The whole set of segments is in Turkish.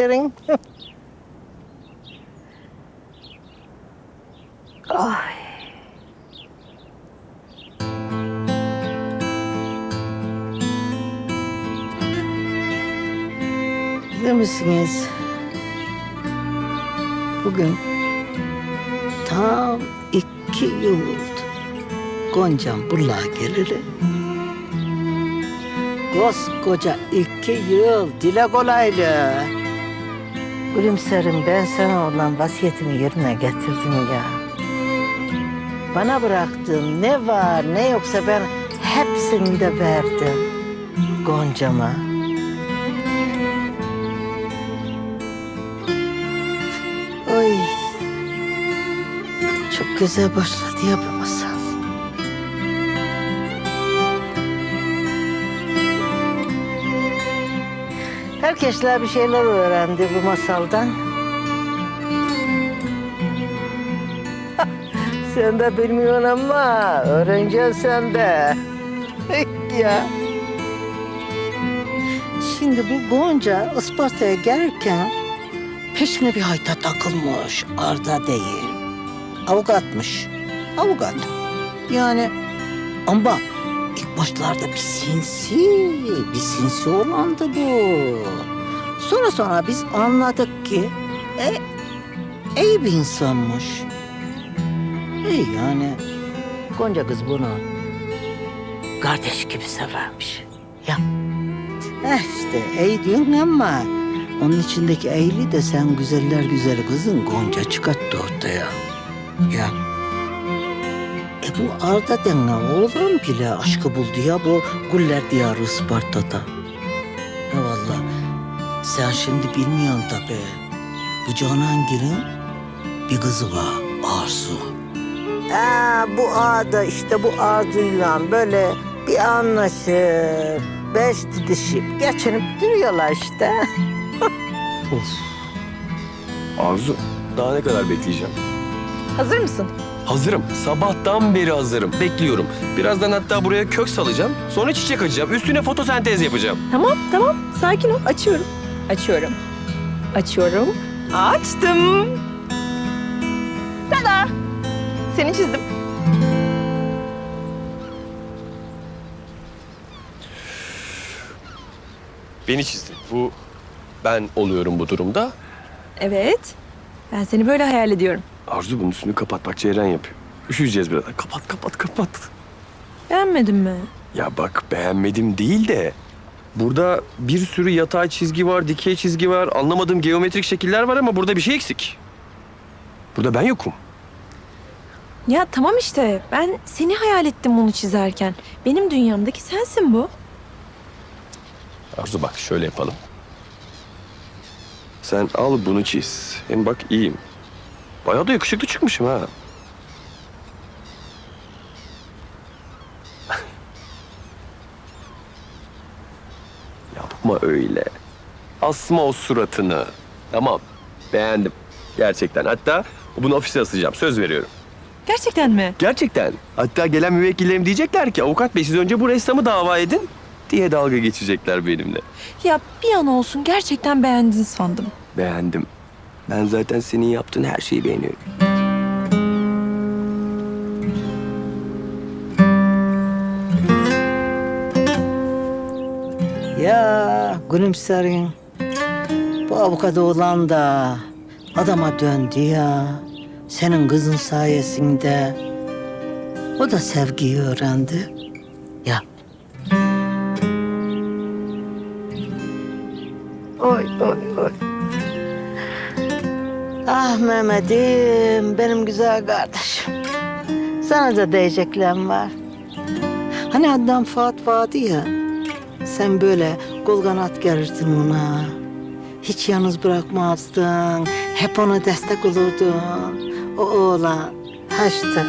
Gülünser'in Ay. Bilir misiniz? Bugün tam iki yıl oldu. Goncam buraya geleli. Koskoca iki yıl dile kolaylı. Gülümserim ben sana olan vasiyetimi yerine getirdim ya. Bana bıraktığın ne var ne yoksa ben hepsini de verdim. Goncama. Oy. Çok güzel başladı ya. Herkesler bir şeyler öğrendi bu masaldan. sen de bilmiyorsun ama öğreneceksin sen de. ya. Şimdi bu Gonca Isparta'ya gelirken peşine bir hayta takılmış. Arda değil. Avukatmış. Avukat. Yani ama ilk başlarda bir sinsi, bir sinsi olandı bu. Sonra sonra biz anladık ki e, iyi bir insanmış. İyi yani Gonca kız bunu kardeş gibi severmiş. Ya eh işte iyi diyorsun ama onun içindeki eğri de sen güzeller güzeli kızın Gonca çıkarttı ortaya. Ya e bu Arda denen oğlan bile aşkı buldu ya bu Guller Diyarı Isparta'da. Ya valla sen şimdi bilmiyorsun tabii. Bu Canangil'in bir kızı var Arzu. Aa, bu ağda işte bu Arzu'yla böyle bir anlaşır. Beş didişip geçinip duruyorlar işte. Arzu, daha ne kadar bekleyeceğim? Hazır mısın? Hazırım. Sabahtan beri hazırım. Bekliyorum. Birazdan hatta buraya kök salacağım. Sonra çiçek açacağım. Üstüne fotosentez yapacağım. Tamam, tamam. Sakin ol. Açıyorum. Açıyorum. Açıyorum. Açtım. Tada! Seni çizdim. Beni çizdin. Bu ben oluyorum bu durumda. Evet. Ben seni böyle hayal ediyorum. Arzu bunun üstünü kapat. Bak Ceyran yapıyor. Üşüyeceğiz birazdan. Kapat, kapat, kapat. Beğenmedin mi? Ya bak beğenmedim değil de... Burada bir sürü yatay çizgi var, dikey çizgi var. Anlamadığım geometrik şekiller var ama burada bir şey eksik. Burada ben yokum. Ya tamam işte. Ben seni hayal ettim bunu çizerken. Benim dünyamdaki sensin bu. Arzu bak şöyle yapalım. Sen al bunu çiz. Hem bak iyiyim. Bayağı da yakışıklı çıkmışım ha. Yapma öyle. Asma o suratını. Tamam. Beğendim. Gerçekten. Hatta bunu ofise asacağım. Söz veriyorum. Gerçekten mi? Gerçekten. Hatta gelen müvekkillerim diyecekler ki avukat bey siz önce bu ressamı dava edin diye dalga geçecekler benimle. Ya bir an olsun gerçekten beğendin sandım. Beğendim. Ben zaten senin yaptığın her şeyi beğeniyorum. Ya gülümserin. Bu avukat oğlan da adama döndü ya. Senin kızın sayesinde. O da sevgiyi öğrendi. Ya. Oy oy oy. Ah Mehmet'im, benim güzel kardeşim. Sana da diyeceklerim var. Hani Adnan Fuat vardı ya. Sen böyle kol kanat gerirdin ona. Hiç yalnız bırakmazdın. Hep ona destek olurdun. O oğlan. Ha işte.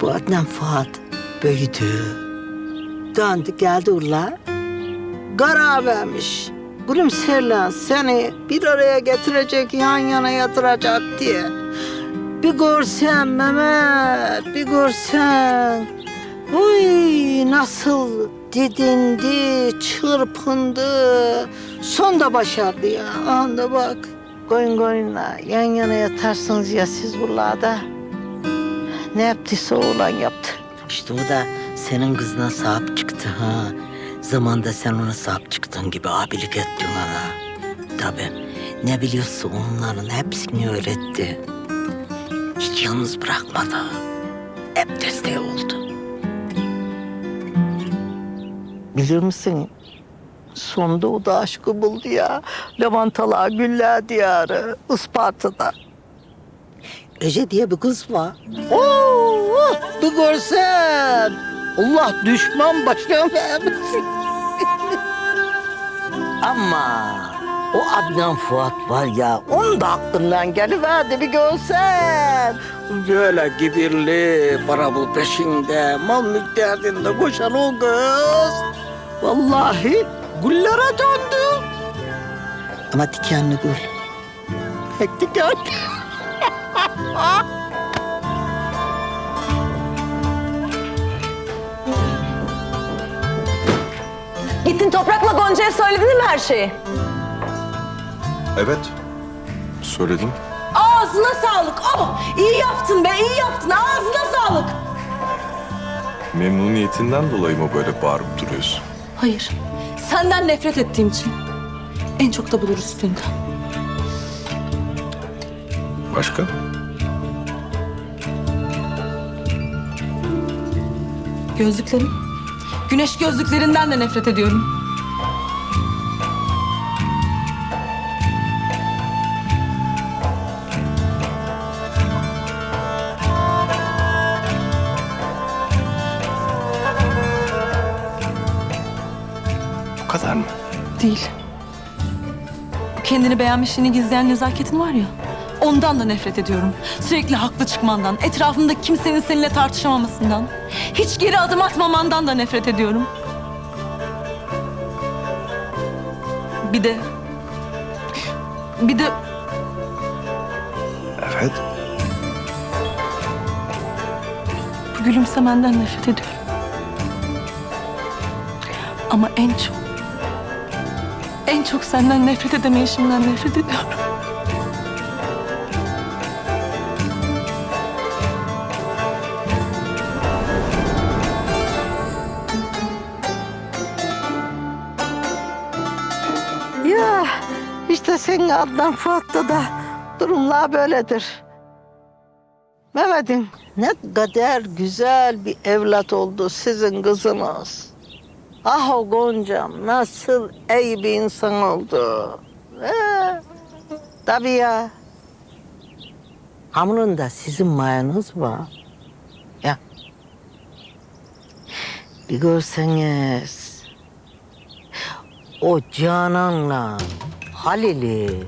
Bu Adnan Fuat büyüdü. Döndü geldi ula. Karar vermiş. Gülümserle seni bir araya getirecek, yan yana yatıracak diye. Bir görsen Mehmet, bir görsen. Uy nasıl didindi, çırpındı. Sonda başardı ya. Anda bak. Koyun koyunla yan yana yatarsınız ya siz buralarda. Ne yaptıysa oğlan yaptı. İşte o da senin kızına sahip çıktı ha. Zamanda sen ona sahip çıktığın gibi abilik ettin ona. Tabii ne biliyorsa onların hepsini öğretti. Hiç yalnız bırakmadı. Hep desteği oldu. Bilir misin? Sonunda o da aşkı buldu ya. Levantalar, Güller Diyarı, Isparta'da. Ece diye bir kız var. Oo, bir görsen. Allah düşman başına vermesin. Ama o Adnan Fuat var ya, onun da aklından geliverdi bir görsen. Böyle kibirli, para bul peşinde, mal mülk derdinde koşan o kız. Vallahi güllere döndü. Ama dikenli gül. Pek dikenli. Gittin Toprak'la Gonca'ya söyledin mi her şeyi? Evet. Söyledim. Ağzına sağlık. Oh, iyi yaptın be, iyi yaptın. Ağzına sağlık. Memnuniyetinden dolayı mı böyle bağırıp duruyorsun? Hayır. Senden nefret ettiğim için. En çok da bulur üstünde. Başka? Gözlüklerim. Güneş gözlüklerinden de nefret ediyorum. Değil. Bu kendini beğenmişliğini gizleyen nezaketin var ya. Ondan da nefret ediyorum. Sürekli haklı çıkmandan, etrafında kimsenin seninle tartışamamasından, hiç geri adım atmamandan da nefret ediyorum. Bir de... Bir de Evet. bu gülümsemenden nefret ediyorum. Ama en çok... En çok senden nefret edemeyişimden nefret ediyorum. Ya işte senin Adnan Fuat'ta da durumlar böyledir. Mehmet'im ne kadar güzel bir evlat oldu sizin kızınız. Ah o Goncam nasıl iyi bir insan oldu. Ee, tabii ya. Hamurun da sizin mayanız var. Ya. Bir görseniz. O Canan'la Halil'i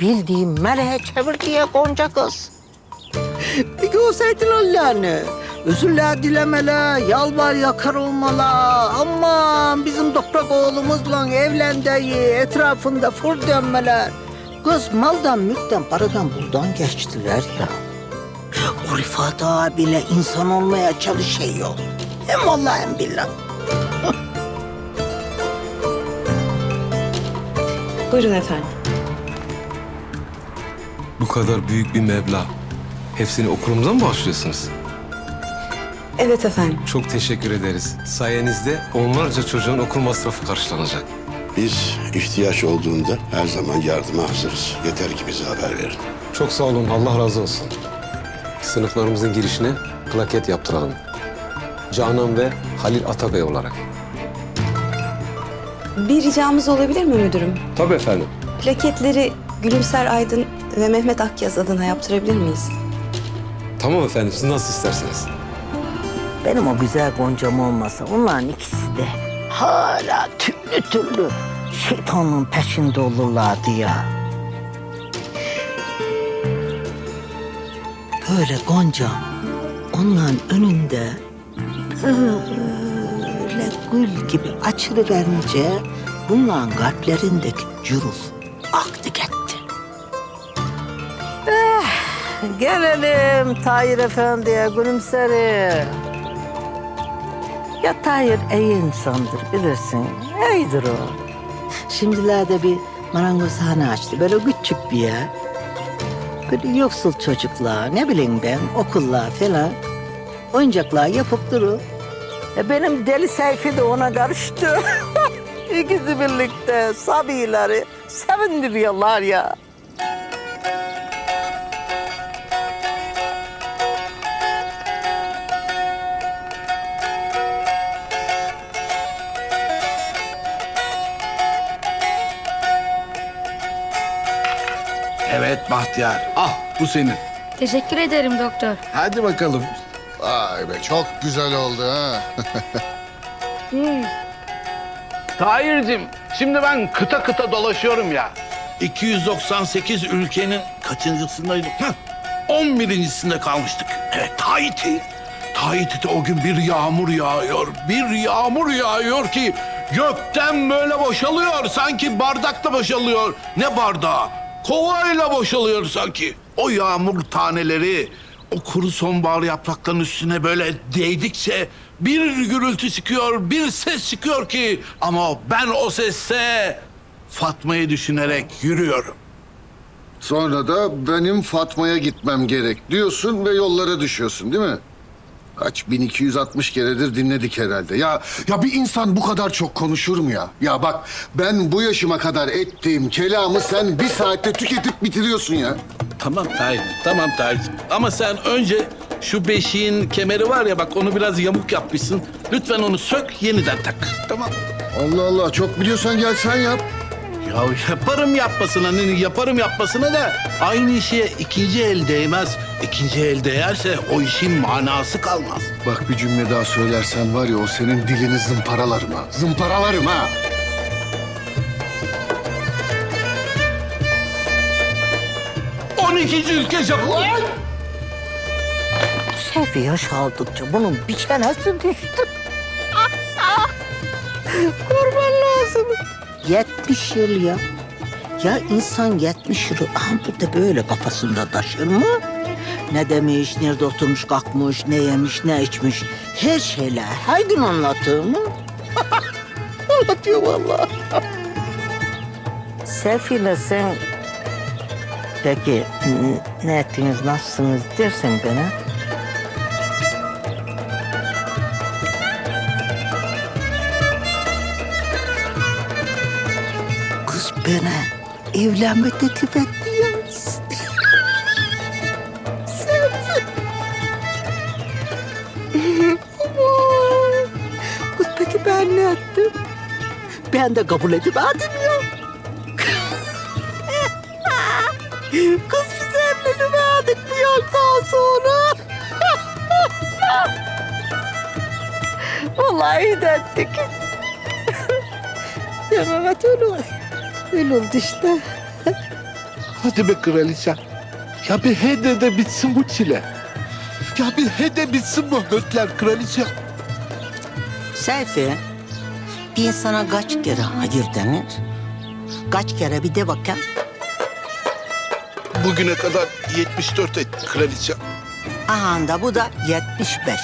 bildiğim meleğe çevirdi ya Gonca kız. Bir görseydin Allah'ını. Özürler dilemeler, yalvar yakar olmalar. Aman bizim toprak oğlumuzla evlendiği etrafında fır dönmeler. Kız maldan, mülkten, paradan buradan geçtiler ya. O Rifat ağa bile insan olmaya çalışıyor. Hem vallahi hem billah. Buyurun efendim. Bu kadar büyük bir meblağ. Hepsini okulumuza mı bağışlıyorsunuz? Evet efendim. Çok teşekkür ederiz. Sayenizde onlarca çocuğun okul masrafı karşılanacak. Biz ihtiyaç olduğunda her zaman yardıma hazırız. Yeter ki bize haber verin. Çok sağ olun, Allah razı olsun. Sınıflarımızın girişine plaket yaptıralım. Canan ve Halil Atabey olarak. Bir ricamız olabilir mi müdürüm? Tabii efendim. Plaketleri Gülümser Aydın ve Mehmet Akyaz adına yaptırabilir miyiz? Tamam efendim, siz nasıl isterseniz. Benim o güzel goncam olmasa onların ikisi de hala türlü türlü şeytanın peşinde olurlardı ya. Böyle goncam onların önünde Böyle gül gibi açılıverince bunların kalplerindeki cüruf aktı gitti. Eh, gelelim Tahir Efendi'ye gülümseri. Ya Tahir iyi insandır bilirsin. İyidir o. Şimdilerde bir marangozhane açtı. Böyle küçük bir yer. Böyle yoksul çocuklar, ne bileyim ben, okullar falan. Oyuncaklar yapıp durur. E benim deli Seyfi de ona karıştı. İkisi birlikte Sabi'leri sevindiriyorlar ya. Bahtiyar. Ah bu senin. Teşekkür ederim doktor. Hadi bakalım. Vay be çok güzel oldu ha. Tahir'cim şimdi ben kıta kıta dolaşıyorum ya. 298 ülkenin kaçıncısındaydım? Heh, 11.sinde kalmıştık. Evet Tahiti. Tahiti'de o gün bir yağmur yağıyor. Bir yağmur yağıyor ki gökten böyle boşalıyor. Sanki bardakta boşalıyor. Ne bardağı? Kovayla boşalıyor sanki. O yağmur taneleri o kuru sonbahar yapraklarının üstüne böyle değdikçe bir gürültü çıkıyor, bir ses çıkıyor ki ama ben o sesse Fatma'yı düşünerek yürüyorum. Sonra da benim Fatma'ya gitmem gerek diyorsun ve yollara düşüyorsun değil mi? Kaç 1260 keredir dinledik herhalde. Ya ya bir insan bu kadar çok konuşur mu ya? Ya bak ben bu yaşıma kadar ettiğim kelamı sen bir saatte tüketip bitiriyorsun ya. Tamam Tahir, tamam Tahir. Ama sen önce şu beşiğin kemeri var ya bak onu biraz yamuk yapmışsın. Lütfen onu sök yeniden tak. Tamam. Allah Allah çok biliyorsan gel sen yap. Ya yaparım yapmasına, ne- yaparım yapmasına da aynı işe ikinci el değmez. İkinci el değerse o işin manası kalmaz. Bak bir cümle daha söylersen var ya o senin dilini zımparalarım ha. Zımparalarım ha. On ikinci ülke Japon. Seyfi yaş aldıkça bunun bir çenesi düştü. Kurban lazım. 70 yıl ya. Ya insan 70 yılı burada böyle kafasında taşır mı? Ne demiş, nerede oturmuş, kalkmış, ne yemiş, ne içmiş. Her şeyle her gün anlatır mı? Anlatıyor vallahi. Seyfi'yle sen peki ne ettiniz, nasılsınız dersen bana. Bana evlenme teklif etti ya. Kız peki ben ne ettim? Ben de kabul edemedim ya. Kız biz evlenemedik bu yoldan sonra. Vallahi iyi de ettik. ya Mehmet öyle. Öyle oldu işte. Hadi be kraliçem. Ya bir hede de bitsin bu çile. Ya bir hede bitsin bu hötler kraliçem. Seyfi, bir insana kaç kere hayır denir? Kaç kere bir de bakayım. Bugüne kadar 74 et kraliçem. Aha da bu da 75.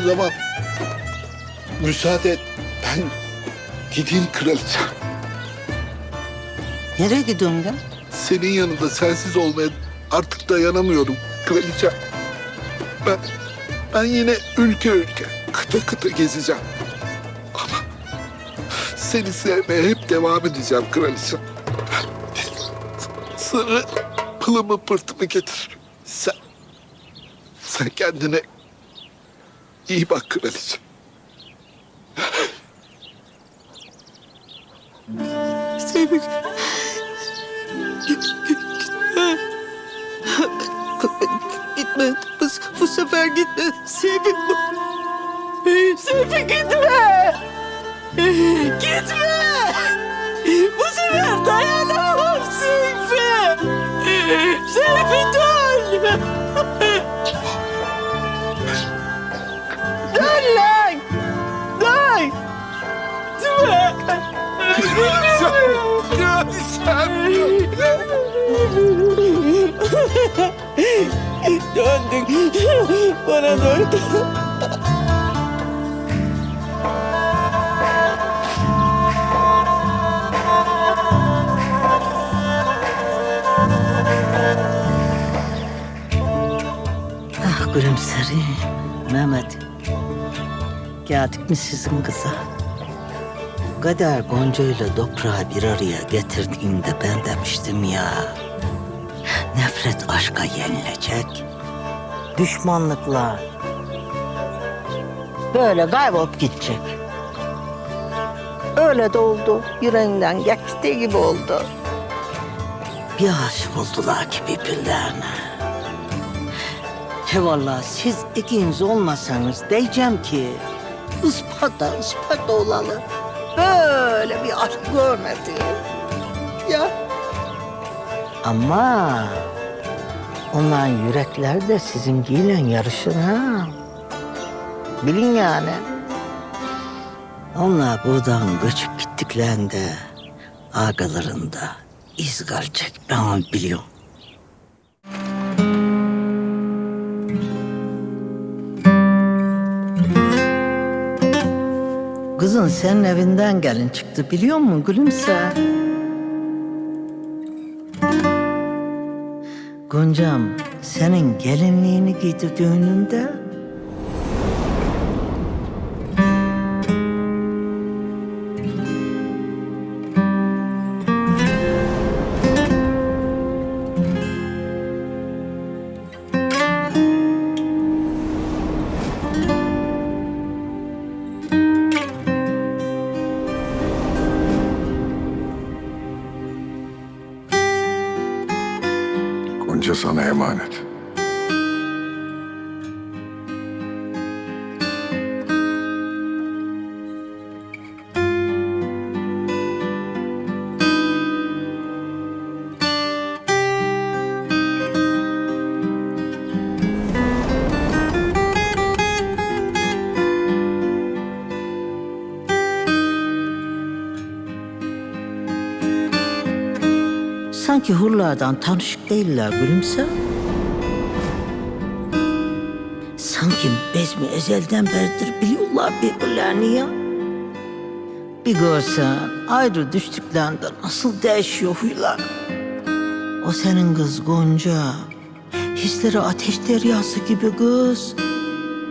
O zaman müsaade et ben gideyim kraliçem. Nereye gidiyorsun ya? Senin yanında sensiz olmaya artık dayanamıyorum kraliçem. Ben, ben yine ülke ülke, kıta kıta gezeceğim. Ama seni sevmeye hep devam edeceğim kraliçem. Sırrı pılımı pırtımı getir. Sen, sen kendine iyi bak kraliçem. Sevim. Gitme. Bu, bu sefer gitme. Sevim. Sevim gitme. Gitme. Bu sefer dayanamam Seyfi. Bir Döndük. Bana döndü. Ah gülümseri Mehmet. Geldik mi sizin kıza? Kadar Gonca ile toprağı bir araya getirdiğinde ben demiştim ya. Nefret aşka yenilecek. Düşmanlıklar böyle kaybolup gidecek. Öyle de oldu. Yüreğinden geçtiği gibi oldu. Bir aşık oldular ki birbirlerine. He siz ikiniz olmasanız diyeceğim ki Isparta, Isparta olalı. Böyle bir aşk görmedim. Ya. Ama onların yürekleri de sizinkiyle yarışır ha. Bilin yani. Onlar buradan göçüp gittiklerinde ağalarında iz kalacak ben biliyorum. Kızın senin evinden gelin çıktı biliyor musun gülümse? Goncam senin gelinliğini giydi düğününde. Gonca sana emanet. Sanki hurlardan tanışık değiller gülümse. Sanki bezmi ezelden beridir biliyorlar birbirlerini ya. Bir görsen ayrı düştüklerinde nasıl değişiyor huylar. O senin kız Gonca. Hisleri ateş deryası gibi kız.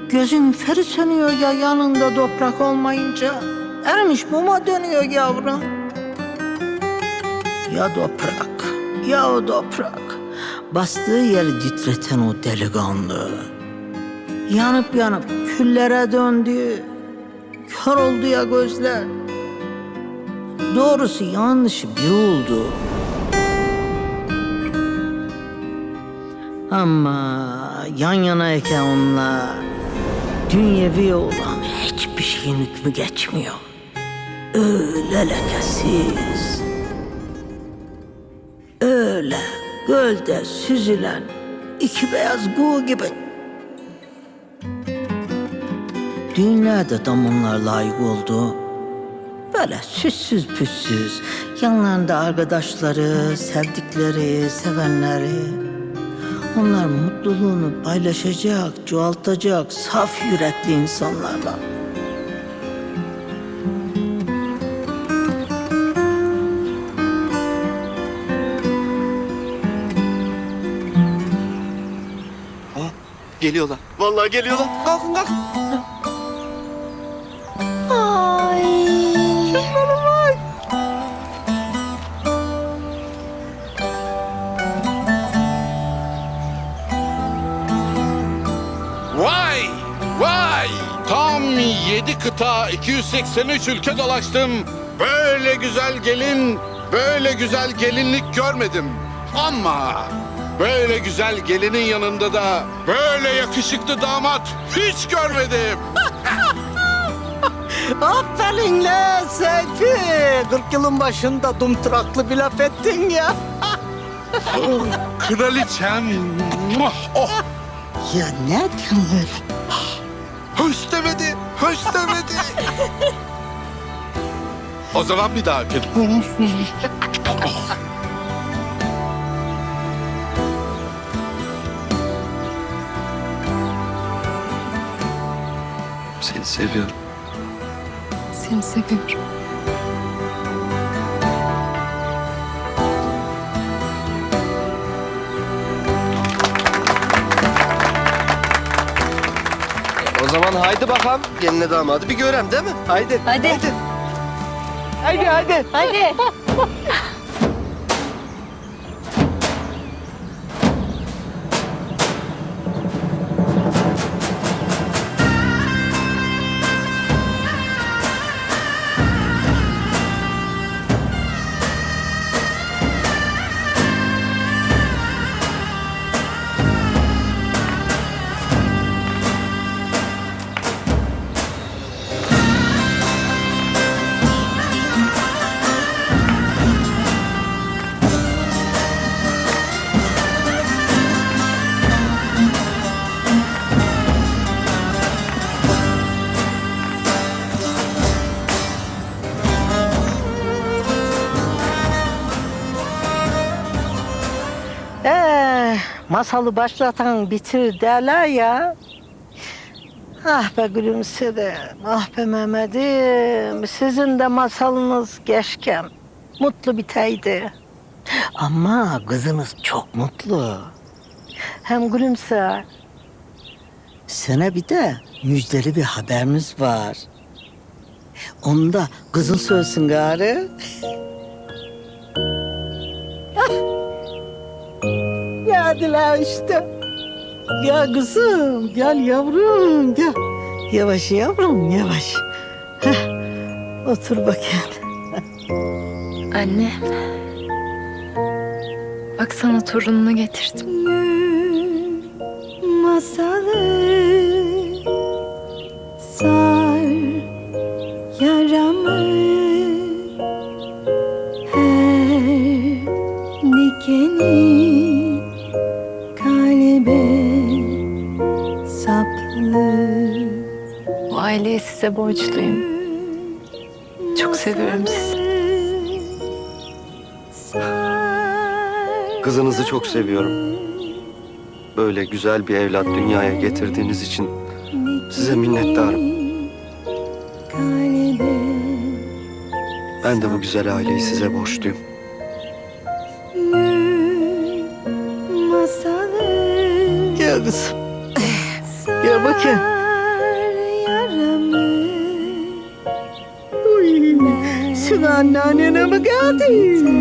Gözün feri sönüyor ya yanında toprak olmayınca. Erimiş muma dönüyor yavrum. Ya toprak, ya o toprak. Bastığı yeri titreten o delikanlı. Yanıp yanıp küllere döndü. Kör oldu ya gözler. Doğrusu yanlışı bir oldu. Ama yan yanayken onlar dünyevi olan hiçbir şeyin hükmü geçmiyor. Öyle lekesiz. Öyle gölde süzülen iki beyaz kuğu gibi. Düğünlerde tam onlar layık oldu. Böyle süssüz püssüz, yanlarında arkadaşları, sevdikleri, sevenleri. Onlar mutluluğunu paylaşacak, çoğaltacak saf yürekli insanlarla. Geliyorlar. Vallahi geliyorlar. Kalkın kalkın. Vay! Vay! Tam yedi kıta 283 ülke dolaştım. Böyle güzel gelin, böyle güzel gelinlik görmedim. Ama böyle güzel gelinin yanında da böyle yakışıklı damat hiç görmedim. Aferin lan Seyfi. 40 yılın başında dumturaklı bir laf ettin ya. Kraliçem. Muah, Oh, Ya ne diyorsun? höş demedi, höş demedi. o zaman bir daha öpelim. Seni seviyorum. Seni seviyorum. O zaman haydi bakalım geline damadı bir görem değil mi? Haydi. Hadi. Haydi haydi. Hadi. Masalı başlatan bitir derler ya. Ah be gülümserim, ah be Mehmet'im. Sizin de masalınız geçken mutlu biteydi. Ama kızınız çok mutlu. Hem gülümser. Sana bir de müjdeli bir haberimiz var. Onu da kızın söylesin gari. Geldiler işte. Gel kızım, gel yavrum, gel. Yavaş yavrum, yavaş. Heh, otur bakayım. Anne. Bak sana torununu getirdim. Masalı Bu aileye size borçluyum. Çok seviyorum sizi. Kızınızı çok seviyorum. Böyle güzel bir evlat dünyaya getirdiğiniz için size minnettarım. Ben de bu güzel aileyi size borçluyum. Uy, sen anneannene mi